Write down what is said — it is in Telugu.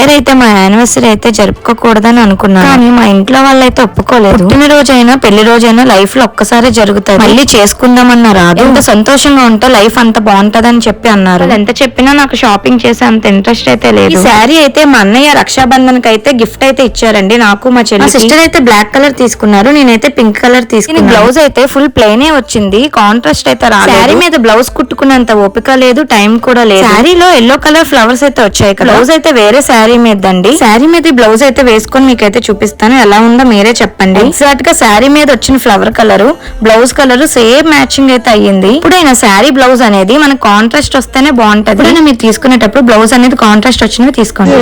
ఇయర్ అయితే మా యానివర్సరీ అయితే జరుపుకోకూడదని అనుకున్నాను. కానీ మా ఇంట్లో వాళ్ళైతే ఒప్పుకోలేదు. పుట్టిన రోజైనా పెళ్ళి రోజైనా లైఫ్లో ఒక్కసారి జరుగుతుంది. మళ్ళీ చేసుకుందామన్న రాదు. ఎంత సంతోషంగా ఉంటే లైఫ్ అంత బాగుంటదని చెప్పి అన్నారు. ఎంత చెప్పినా నాకు షాపింగ్ చేసే అంత ఇంట్రెస్ట్ అయితే లేదు. ఈ శారీ అయితే మా అన్నయ్య రక్షాబంధన్ అయితే గిఫ్ట్ అయితే ఇచ్చారండి నాకు మా చెల్లి సిస్టర్ అయితే బ్లాక్ కలర్ తీసుకున్నారు నేనైతే పింక్ కలర్ తీసుకున్నాను. బ్లౌజ్ అయితే ఫుల్ ప్లెయినే వచ్చింది. కాంట్రాస్ట్ అయితే రాలేదు. శారీ మీద బ్లౌజ్ కుట్టుకునేంత ఓపిక లేదు టైం కూడా లేదు. శారీలో ఎల్లో కలర్ ఫ్లవర్స్ అయితే వచ్చాయి బ్లౌజ్ అయితే వేరే శారీ మీద అండి శారీ మీద బ్లౌజ్ అయితే వేసుకొని మీకైతే చూపిస్తాను. ఎలా ఉందో మీరే చెప్పండి. ఎగ్జాక్ట్గా శారీ మీద వచ్చిన flower colour blouse colour same matching అయితే అయ్యింది. ఇప్పుడైనా శారీ బ్లౌజ్ అనేది మనకు కాంట్రాస్ట్ వస్తేనే బాగుంటది. మీరు తీసుకునేటప్పుడు బ్లౌజ్ అనేది కాంట్రాస్ట్ వచ్చినవి తీసుకోండి.